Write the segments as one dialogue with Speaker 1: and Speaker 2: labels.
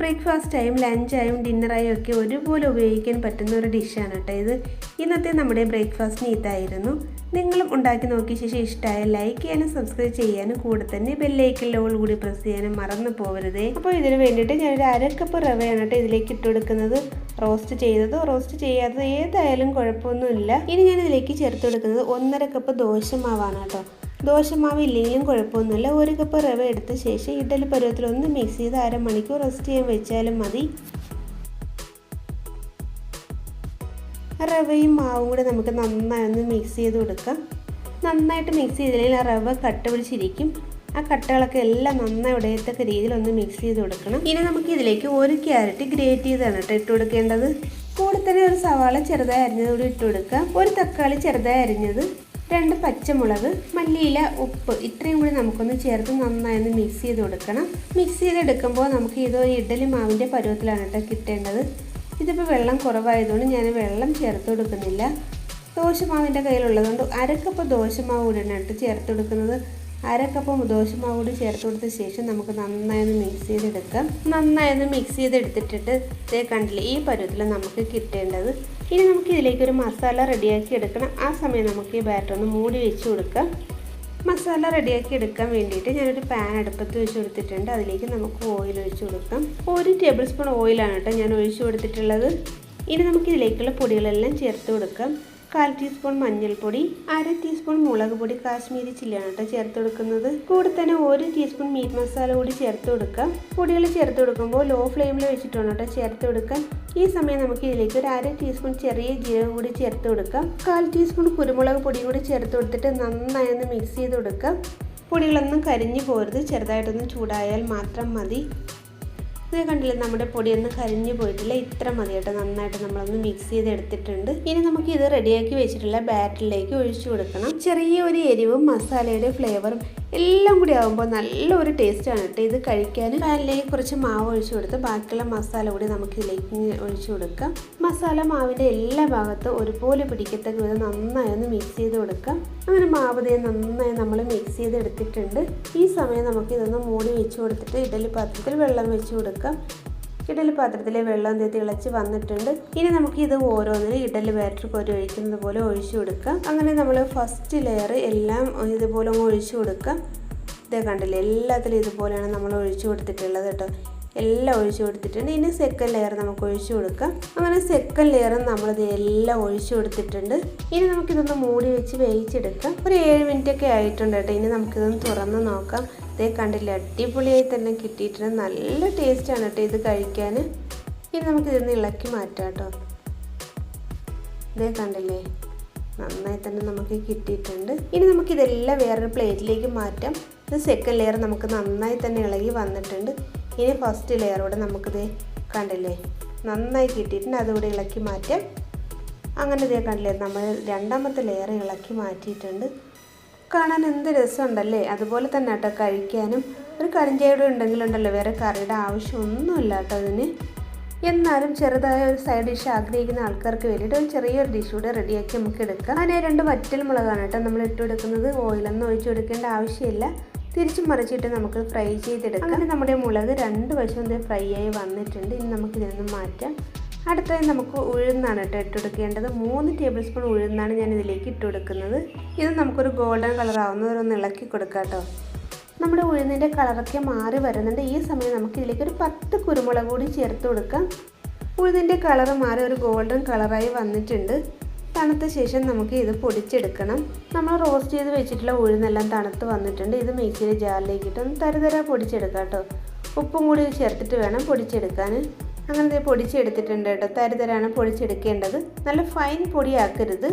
Speaker 1: ബ്രേക്ക്ഫാസ്റ്റായും ലഞ്ചായും ഡിന്നറായും ഒക്കെ ഒരുപോലെ ഉപയോഗിക്കാൻ പറ്റുന്ന ഒരു ഡിഷാണ് കേട്ടോ ഇത്. ഇന്നത്തെ നമ്മുടെ ബ്രേക്ക്ഫാസ്റ്റിന് ഇതായിരുന്നു. നിങ്ങളും ഉണ്ടാക്കി നോക്കിയ ശേഷം ഇഷ്ടമായ ലൈക്ക് ചെയ്യാനും സബ്സ്ക്രൈബ് ചെയ്യാനും കൂടെ തന്നെ ബെല്ലൈക്കലോൾ കൂടി പ്രസ് ചെയ്യാനും മറന്നു പോകരുതേ അപ്പോൾ ഇതിന് വേണ്ടിയിട്ട് ഞാനൊരു അര കപ്പ് റവയാണ് കേട്ടോ ഇതിലേക്ക് ഇട്ട് കൊടുക്കുന്നത്. റോസ്റ്റ് ചെയ്തതോ റോസ്റ്റ് ചെയ്യാത്തതോ ഏതായാലും കുഴപ്പമൊന്നുമില്ല. ഇനി ഞാൻ ഇതിലേക്ക് ചേർത്ത് കൊടുക്കുന്നത് ഒന്നര കപ്പ് ദോശമാവാണ് കേട്ടോ. ദോശമാവ് ഇല്ലെങ്കിലും കുഴപ്പമൊന്നുമില്ല. ഒരു കപ്പ് റവ എടുത്ത ശേഷം ഇഡലി പരുവത്തിൽ ഒന്ന് മിക്സ് ചെയ്ത് അരമണിക്കൂർ റെസ്റ്റ് ചെയ്യാൻ വെച്ചാലും മതി. റവയും മാവും കൂടെ നമുക്ക് നന്നായി ഒന്ന് മിക്സ് ചെയ്ത് കൊടുക്കാം. നന്നായിട്ട് മിക്സ് ചെയ്തില്ലെങ്കിൽ ആ റവ കട്ട പിടിച്ചിരിക്കും. ആ കട്ടകളൊക്കെ എല്ലാം നന്നായി ഉടയത്തക്ക രീതിയിൽ ഒന്ന് മിക്സ് ചെയ്ത് കൊടുക്കണം. ഇനി നമുക്ക് ഇതിലേക്ക് ഒരു ക്യാരറ്റ് ഗ്രേറ്റ് ചെയ്താണ് കേട്ടോ ഇട്ട് കൊടുക്കേണ്ടത്. കൂടെ തന്നെ ഒരു സവാള ചെറുതായി അരിഞ്ഞത് കൂടി ഇട്ട് കൊടുക്കാം. ഒരു തക്കാളി ചെറുതായി അരിഞ്ഞത്. രണ്ട് പച്ചമുളക് മല്ലിയില ഉപ്പ് ഇത്രയും കൂടി നമുക്കൊന്ന് ചേർത്ത് നന്നായി ഒന്ന് മിക്സ് ചെയ്ത് കൊടുക്കണം. മിക്സ് ചെയ്തെടുക്കുമ്പോൾ നമുക്ക് ഇത് ഇഡലി മാവിന്റെ പരുവത്തിലാണ് കേട്ടോ കിട്ടേണ്ടത്. ഇതിപ്പോൾ വെള്ളം കുറവായതുകൊണ്ട് ഞാൻ വെള്ളം ചേർത്ത് കൊടുക്കുന്നില്ല. ദോശമാവിന്റെ കയ്യിലുള്ളതുകൊണ്ട് അരക്കപ്പ് ദോശമാവ് കൂടിയാണ് കേട്ടോ ചേർത്ത് കൊടുക്കുന്നത്. അരക്കപ്പം ദോശമാവ് കൂടി ചേർത്ത് കൊടുത്ത ശേഷം നമുക്ക് നന്നായി ഒന്ന് മിക്സ് ചെയ്തെടുക്കാം. നന്നായി ഒന്ന് മിക്സ് ചെയ്തെടുത്തിട്ടിട്ട് ഇതേ കണ്ടില്ല ഈ പരുവത്തിൽ നമുക്ക് കിട്ടേണ്ടത്. ഇനി നമുക്ക് ഇതിലേക്ക് ഒരു മസാല റെഡിയാക്കി എടുക്കണം. ആ സമയം നമുക്ക് ഈ ബാറ്റർ ഒന്ന് മൂടി വെച്ച് കൊടുക്കാം. മസാല റെഡിയാക്കി എടുക്കാൻ വേണ്ടിയിട്ട് ഞാനൊരു പാൻ അടുപ്പത്ത് വെച്ച് കൊടുത്തിട്ടുണ്ട്. അതിലേക്ക് നമുക്ക് ഓയിൽ ഒഴിച്ച് കൊടുക്കാം. ഒരു ടേബിൾ സ്പൂൺ ഓയിലാണ് കേട്ടോ ഞാൻ ഒഴിച്ച് കൊടുത്തിട്ടുള്ളത്. ഇനി നമുക്ക് ഇതിലേക്കുള്ള പൊടികളെല്ലാം ചേർത്ത് കൊടുക്കാം. കാൽ ടീസ്പൂൺ മഞ്ഞൾപ്പൊടി അര ടീസ്പൂൺ മുളക് പൊടി കാശ്മീരി ചില്ലിയാണ് കേട്ടോ ചേർത്ത് കൊടുക്കുന്നത്. കൂടെ തന്നെ ഒരു ടീസ്പൂൺ മീറ്റ് മസാല കൂടി ചേർത്ത് കൊടുക്കാം. പൊടികൾ ചേർത്ത് കൊടുക്കുമ്പോൾ ലോ ഫ്ലെയിമിൽ വെച്ചിട്ടാണ് കേട്ടോ ചേർത്ത് കൊടുക്കാം ഈ സമയം നമുക്ക് ഇതിലേക്ക് ഒരു അര ടീസ്പൂൺ ചെറിയ ജീരകം കൂടി ചേർത്ത് കൊടുക്കാം. കാൽ ടീസ്പൂൺ കുരുമുളക് പൊടി കൂടി ചേർത്ത് കൊടുത്തിട്ട് നന്നായി ഒന്ന് മിക്സ് ചെയ്ത് കൊടുക്കാം. പൊടികളൊന്നും കരിഞ്ഞു പോരുത്. ചെറുതായിട്ടൊന്ന് ചൂടായാൽ മാത്രം മതി. ഇത് കണ്ടില്ലേ നമ്മുടെ പൊടിയൊന്നും കരിഞ്ഞു പോയിട്ടില്ല. ഇത്ര മതി കേട്ടോ. നന്നായിട്ട് നമ്മളൊന്ന് മിക്സ് ചെയ്ത് എടുത്തിട്ടുണ്ട് ഇനി നമുക്ക് ഇത് റെഡിയാക്കി വെച്ചിട്ടുള്ള ബാറ്ററിലേക്ക് ഒഴിച്ചു കൊടുക്കണം. ചെറിയ ഒരു എരിവും മസാലയുടെ ഫ്ലേവറും എല്ലാം കൂടി ആകുമ്പോൾ നല്ലൊരു ടേസ്റ്റാണ് കേട്ടോ. ഇത് കഴിക്കാൻ പാനിലേക്ക് കുറച്ച് മാവ് ഒഴിച്ചു കൊടുത്ത് ബാക്കിയുള്ള മസാല കൂടി നമുക്ക് ഇതിലേക്ക് ഒഴിച്ചു കൊടുക്കാം. മസാല മാവിന്റെ എല്ലാ ഭാഗത്തും ഒരുപോലെ പിടിക്കത്തക്ക വിധം നന്നായി ഒന്ന് മിക്സ് ചെയ്ത് കൊടുക്കാം. അങ്ങനെ മാവ് ദേ നന്നായി നമ്മൾ മിക്സ് ചെയ്ത് എടുത്തിട്ടുണ്ട്. ഈ സമയം നമുക്ക് ഇതൊന്ന് മൂടി വെച്ച് കൊടുത്തിട്ട് ഇഡലി പാത്രത്തിൽ വെള്ളം വെച്ച് കൊടുക്കാം. ഇഡലി പാത്രത്തിലെ വെള്ളം തീ തിളച്ച് വന്നിട്ടുണ്ട്. ഇനി നമുക്ക് ഇത് ഓരോന്നിനും ഇഡലി ബാറ്റർ കോരി ഒഴിക്കുന്നത് പോലെ ഒഴിച്ചു കൊടുക്കാം. അങ്ങനെ നമ്മൾ ഫസ്റ്റ് ലെയർ എല്ലാം ഇതുപോലെ ഒഴിച്ചു കൊടുക്കാം. ഇതേ കണ്ടില്ലേ എല്ലാത്തിലും ഇതുപോലെയാണ് നമ്മൾ ഒഴിച്ചു കൊടുത്തിട്ടുള്ളത് കേട്ടോ. എല്ലാം ഒഴിച്ചു കൊടുത്തിട്ടുണ്ട്. ഇനി സെക്കൻഡ് ലെയർ നമുക്ക് ഒഴിച്ചു കൊടുക്കാം. അങ്ങനെ സെക്കൻഡ് ലെയറും നമ്മളിത് എല്ലാം ഒഴിച്ചു കൊടുത്തിട്ടുണ്ട്. ഇനി നമുക്കിതൊന്ന് മൂടി വെച്ച് വേവിച്ചെടുക്കാം. ഒരു ഏഴ് മിനിറ്റ് ഒക്കെ ആയിട്ടുണ്ട് കേട്ടോ. ഇനി നമുക്കിതൊന്ന് തുറന്ന് നോക്കാം. ഇതേ കണ്ടില്ല അടിപൊളിയായി തന്നെ കിട്ടിയിട്ടുണ്ട്. നല്ല ടേസ്റ്റാണ് കേട്ടോ ഇത് കഴിക്കാൻ. ഇനി നമുക്കിതൊന്ന് ഇളക്കി മാറ്റാം കേട്ടോ. ഇതേ കണ്ടില്ലേ നന്നായി തന്നെ നമുക്ക് കിട്ടിയിട്ടുണ്ട്. ഇനി നമുക്കിതെല്ലാം വേറൊരു പ്ലേറ്റിലേക്ക് മാറ്റാം. ഇത് സെക്കൻഡ് ലെയർ നമുക്ക് നന്നായി തന്നെ ഇളകി വന്നിട്ടുണ്ട്. ഇനി ഫസ്റ്റ് ലെയറോടെ നമുക്കിത് കണ്ടില്ലേ? നന്നായി കിട്ടിയിട്ടുണ്ട് അതുകൂടെ ഇളക്കി മാറ്റാം. അങ്ങനെ ഇതേ കണ്ടില്ലേ നമ്മൾ രണ്ടാമത്തെ ലെയർ ഇളക്കി മാറ്റിയിട്ടുണ്ട്. കാണാൻ എന്ത് രസമുണ്ടല്ലേ? അതുപോലെ തന്നെ കേട്ടോ കഴിക്കാനും. ഒരു കരിഞ്ചയുടെ ഉണ്ടെങ്കിലുണ്ടല്ലോ വേറെ കറിയുടെ ആവശ്യമൊന്നുമില്ല കേട്ടോ അതിന്. എന്നാലും ചെറുതായ ഒരു സൈഡ് ഡിഷ് ആഗ്രഹിക്കുന്ന ആൾക്കാർക്ക് വേണ്ടിയിട്ട് ഒരു ചെറിയൊരു ഡിഷ് കൂടെ റെഡിയാക്കി നമുക്ക് എടുക്കാം. അതിനെ രണ്ട് വറ്റൽ മുളകാണ് കേട്ടോ നമ്മൾ ഇട്ട് കൊടുക്കുന്നത് ഓയിലൊന്നും ഒഴിച്ചു കൊടുക്കേണ്ട ആവശ്യമില്ല. തിരിച്ചും മറിച്ചിട്ട് നമുക്ക് ഫ്രൈ ചെയ്തെടുക്കാം. അങ്ങനെ നമ്മുടെ മുളക് രണ്ട് വശവും ഇത് ഫ്രൈ ആയി വന്നിട്ടുണ്ട്. ഇനി നമുക്ക് ഇതിൽ നിന്ന് മാറ്റാം. അടുത്തതായി നമുക്ക് ഉഴുന്നാണ് കേട്ടോ ഇട്ട് കൊടുക്കേണ്ടത്. മൂന്ന് ടേബിൾ സ്പൂൺ ഉഴുന്നാണ് ഞാൻ ഇതിലേക്ക് ഇട്ട് കൊടുക്കുന്നത്. ഇത് നമുക്കൊരു ഗോൾഡൻ കളർ ആവുന്നവരൊന്ന് ഇളക്കി കൊടുക്കാം കേട്ടോ. നമ്മുടെ ഉഴുന്നിന്റെ കളറൊക്കെ മാറി വരുന്നുണ്ട്. ഈ സമയം നമുക്ക് ഇതിലേക്ക് ഒരു പത്ത് കുരുമുളക് കൂടി ചേർത്ത് കൊടുക്കാം. ഉഴുന്നിന്റെ കളർ മാറി ഒരു ഗോൾഡൻ കളറായി വന്നിട്ടുണ്ട്. തണുത്ത ശേഷം നമുക്ക് ഇത് പൊടിച്ചെടുക്കണം. നമ്മൾ റോസ്റ്റ് ചെയ്ത് വെച്ചിട്ടുള്ള ഉഴുന്നെല്ലാം തണുത്ത് വന്നിട്ടുണ്ട്. ഇത് മിക്സിയിലെ ജാറിലേക്ക് ഇട്ട് ഒന്ന് തരതര പൊടിച്ചെടുക്കാം കേട്ടോ. ഉപ്പും കൂടി ചേർത്തിട്ട് വേണം പൊടിച്ചെടുക്കാൻ. അങ്ങനെ പൊടിച്ചെടുത്തിട്ടുണ്ട് കേട്ടോ. തരതരാണ് പൊടിച്ചെടുക്കേണ്ടത്. നല്ല ഫൈൻ പൊടിയാക്കരുത്.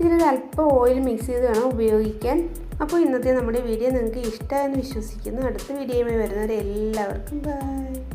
Speaker 1: ഇതിനൊരു അല്പം ഓയിൽ മിക്സ് ചെയ്ത് വേണം ഉപയോഗിക്കാൻ. അപ്പോൾ ഇന്നത്തെ നമ്മുടെ വീഡിയോ നിങ്ങൾക്ക് ഇഷ്ടമായെന്ന് വിശ്വസിക്കുന്നു. അടുത്ത വീഡിയോയുമായി വരുന്നവരെ എല്ലാവർക്കും ബൈ